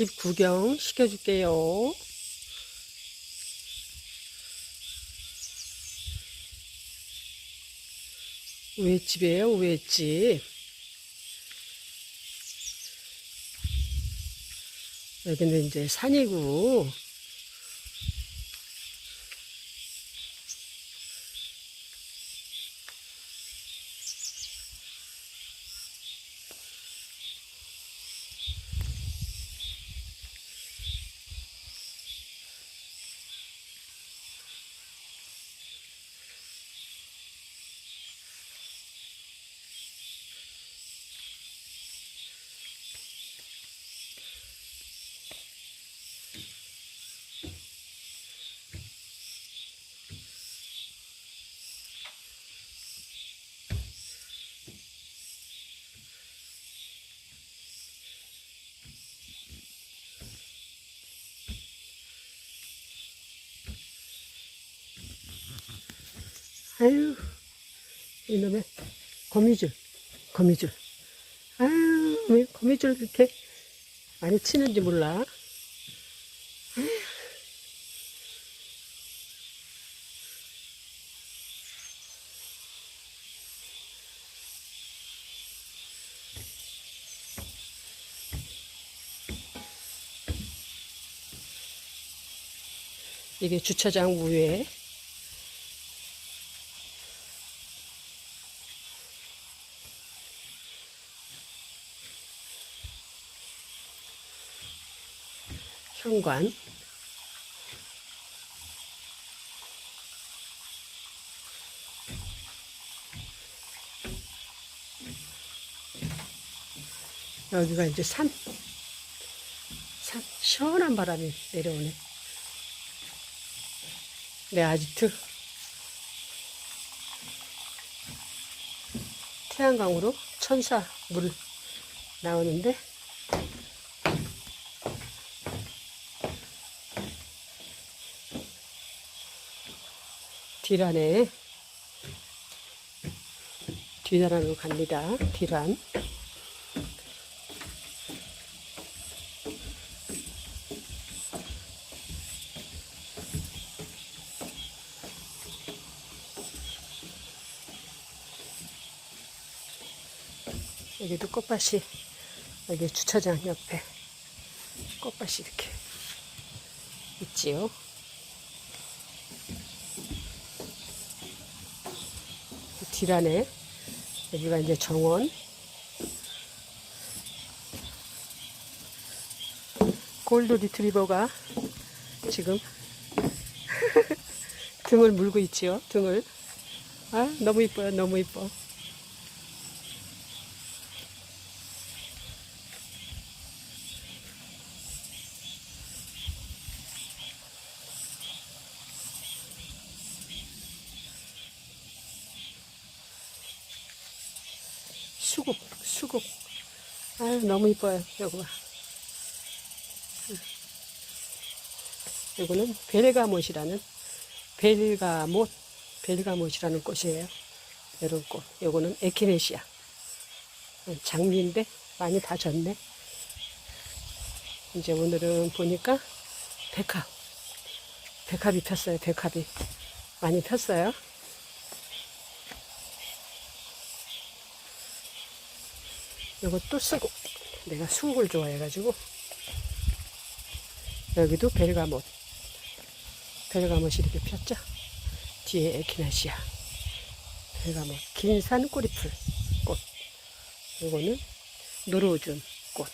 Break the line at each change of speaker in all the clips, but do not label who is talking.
집 구경 시켜줄게요. 우회집이에요, 우회집. 여기는 이제 산이고, 아유, 이놈의 거미줄, 거미줄. 아유, 왜 거미줄 이렇게 많이 치는지 몰라. 이게 주차장 위에 현관 여기가 이제 산, 산 시원한 바람이 내려오네. 네, 아지트 태양광으로 천사 물 나오는데 뒷안에 뒷안으로 갑니다. 뒷안. 여기도 꽃밭이 여기 주차장 옆에 꽃밭이 이렇게 있지요. 뒷안에 여기가 이제 정원. 골드 리트리버가 지금 등을 물고 있지요 등을. 아 너무 이뻐요 너무 이뻐 수국, 수국. 아유, 너무 이뻐요. 요거 봐. 요거는 벨가못이라는, 벨가못, 벨가못이라는 꽃이에요. 이런 꽃. 요거는 에키네시아. 장미인데 많이 다 졌네. 이제 오늘은 보니까 백합. 백합이 폈어요, 백합이. 많이 폈어요. 이것도 쓰고 내가 수국을 좋아해가지고. 여기도 벨가못. 벨가못이 이렇게 폈죠? 뒤에 에키나시아. 벨가못. 긴산 꼬리풀 꽃. 이거는 노루준 꽃.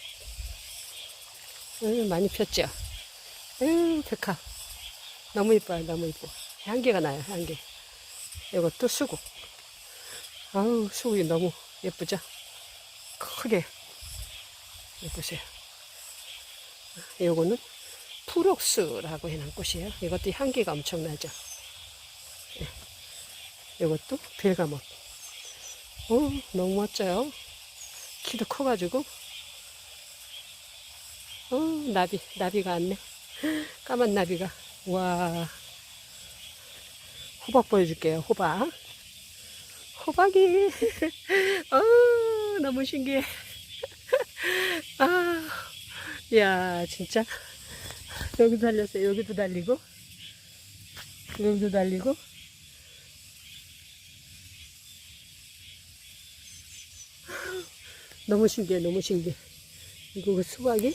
음, 많이 폈죠? 음, 백합 너무 이뻐요 너무 이뻐. 향기가 나요 향기. 이것도 수국. 아우 수국이 너무 예쁘죠 크게 보세요. 요거는 푸록스라고 해놓은 꽃이에요. 이것도 향기가 엄청나죠. 예. 요것도 벨가못. 오, 너무 멋져요. 키도 커가지고. 어, 나비, 나비가 왔네. 까만 나비가. 와. 호박 보여줄게요, 호박. 호박이. 어, 너무 신기해. 아, 이야, 진짜. 여기도 달렸어요. 여기도 달리고. 여기도 달리고. 너무 신기해, 너무 신기해. 이거 그 수박이?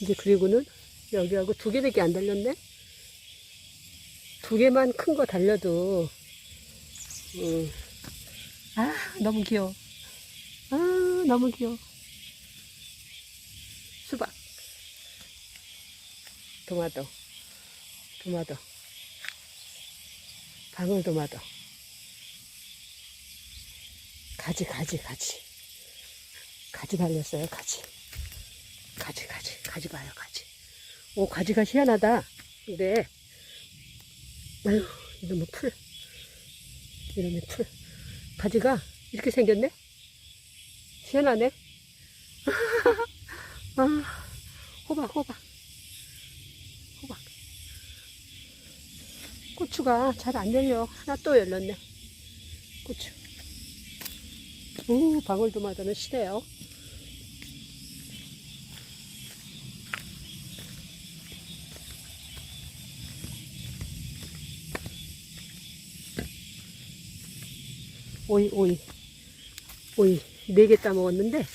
이제 그리고는 여기하고 두 개밖에 안 달렸네? 두 개만 큰 거 달려도, 음. 아, 너무 귀여워. 아, 너무 귀여워. 수박. 토마토. 토마토. 방울토마토. 가지, 가지, 가지. 가지 달렸어요, 가지. 가지, 가지, 가지 봐요, 가지. 오, 가지가 희한하다. 근데, 아유, 이놈의 풀. 이놈의 풀. 가지가 이렇게 생겼네? 희한하네? 아, 호박, 호박. 호박. 고추가 잘 안 열려. 하나 또 열렸네. 고추. 오, 방울토마토는 시대요. 오이, 오이. 오이. 네 개 따먹었는데,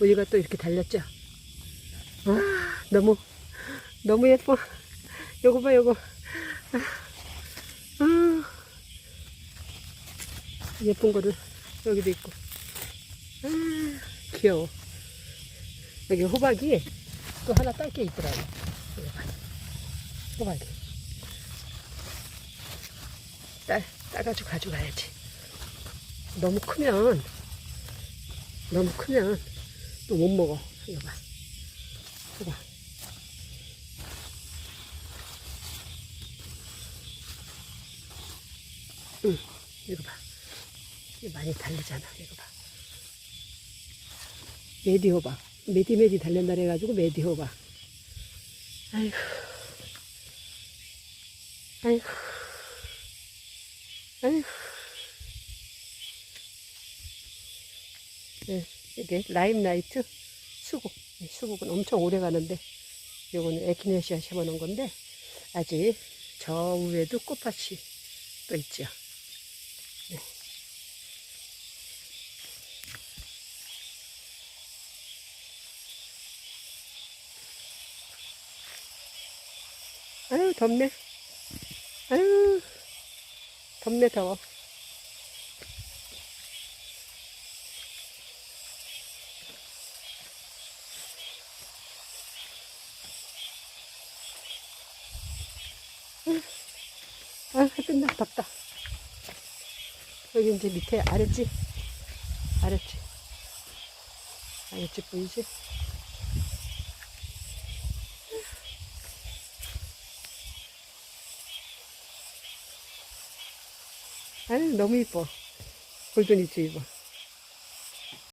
오이가 또 이렇게 달렸죠. 아, 너무, 너무 예뻐. 요거 봐, 요거. 아, 아, 예쁜 거를 여기도 있고. 아, 귀여워. 여기 호박이 또 하나 딸 게 있더라고. 호박이. 딸, 따가지고 가져가야지. 너무 크면, 너무 크면 또 못 먹어. 이거 봐. 호박. 응, 이거 봐. 이거 많이 달리잖아. 이거 봐. 메디호박. 메디메디 달렸나 해가지고 메디호박. 아이고. 아이고. 아이고. 네, 이게 라임라이트 수국. 이 수국은 엄청 오래 가는데, 요거는 에키네시아 심어놓은 건데, 아직 저 위에도 꽃밭이 또 있죠. 네. 아유, 덥네. 아유, 덥네, 더워. 아, 햇빛 나 덥다. 여기 이제 밑에 아랫집, 아랫집, 아랫집 보이지? 아유, 너무 이뻐. 골든 이츠 이뻐.